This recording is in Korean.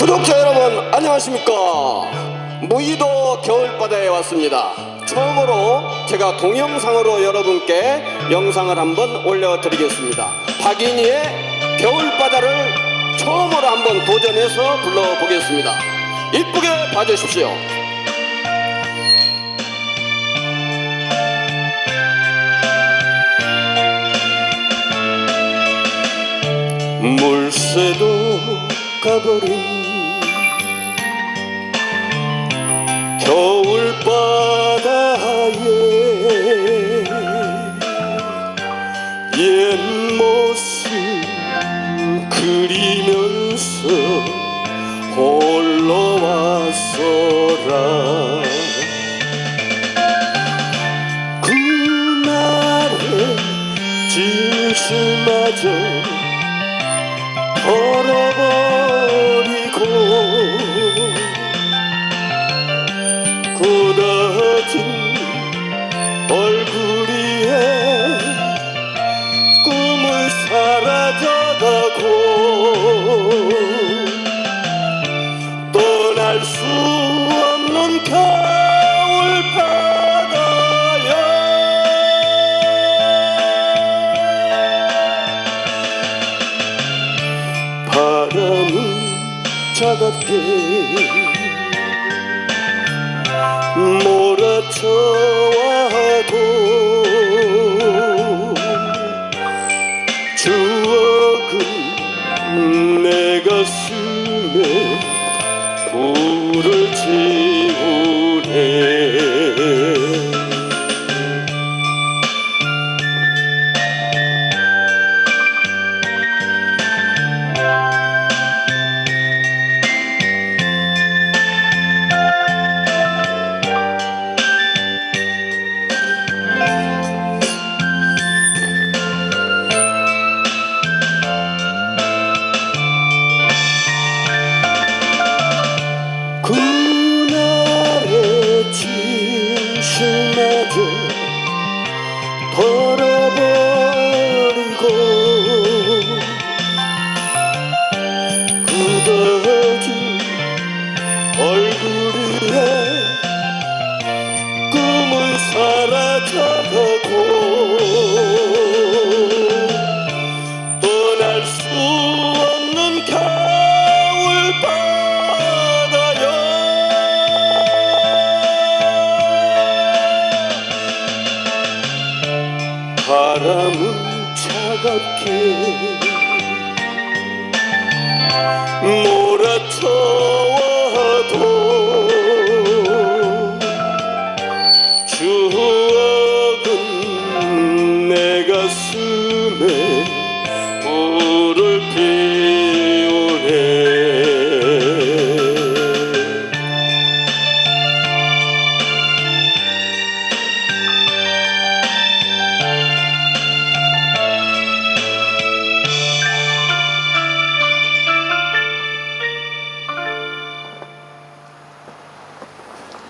구독자 여러분 안녕하십니까? 무의도 겨울바다에 왔습니다. 처음으로 제가 동영상으로 여러분께 영상을 한번 올려드리겠습니다. 박인희의 겨울바다를 처음으로 한번 도전해서 불러보겠습니다. 이쁘게 봐주십시오. 물새도 가버린 옛 모습 그리면서 홀로 왔어라. 그날의 진실마저 버려버 바람은 차갑게. 몰아쳐와도 추억은 내 가슴에 불을 지우네 진 바람은 차갑게 몰아쳐